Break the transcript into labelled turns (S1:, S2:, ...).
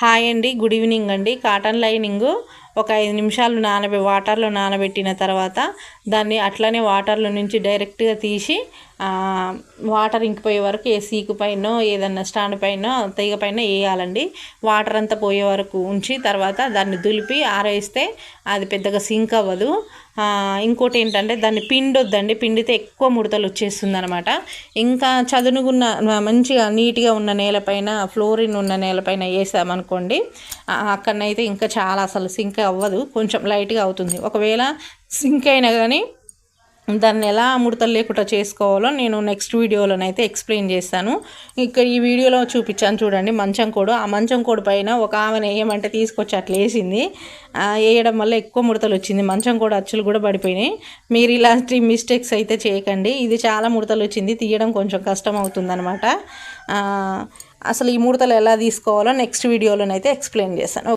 S1: Hi అండి good evening అండి. Cotton lining ఒక ఐదు నిమిషాలు నానబె వాటర్లో నానబెట్టిన తర్వాత దాన్ని అట్లనే వాటర్లో నుంచి డైరెక్ట్గా తీసి వాటర్ ఇంకిపోయే వరకు ఏ సీకు పైన ఏదన్నా స్టాండ్ పైన తీగ పైన వేయాలండి వాటర్ అంతా పోయే వరకు ఉంచి తర్వాత దాన్ని దులిపి ఆరేస్తే అది పెద్దగా సింక్ అవ్వదు. ఇంకోటి ఏంటంటే దాన్ని పిండొద్దండి. పిండితే ఎక్కువ ముడతలు వచ్చేస్తుంది అనమాట ఇంకా చదునుగున్న మంచిగా నీట్గా ఉన్న నేలపైన ఫ్లోరిన్ ఉన్న నేలపైన వేసామనుకోండి అక్కడనైతే ఇంకా చాలా అసలు సింక్ అవ్వదు కొంచెం లైట్గా అవుతుంది. ఒకవేళ సింక్ అయినా కానీ దాన్ని ఎలా ముడతలు లేకుండా చేసుకోవాలో నేను నెక్స్ట్ వీడియోలోనైతే ఎక్స్ప్లెయిన్ చేస్తాను. ఇక్కడ ఈ వీడియోలో చూపించాను చూడండి మంచం కోడు. ఆ మంచం కోడు పైన ఒక ఆమెను వేయమంటే తీసుకొచ్చి అట్లా వేసింది. వేయడం వల్ల ఎక్కువ ముడతలు వచ్చింది. మంచం కోడు అచ్చులు కూడా పడిపోయినాయి. మీరు ఇలాంటి మిస్టేక్స్ అయితే చేయకండి. ఇది చాలా ముడతలు వచ్చింది. తీయడం కొంచెం కష్టం అవుతుందన్నమాట. అసలు ఈ ముడతలు ఎలా తీసుకోవాలో నెక్స్ట్ వీడియోలోనైతే ఎక్స్ప్లెయిన్ చేస్తాను.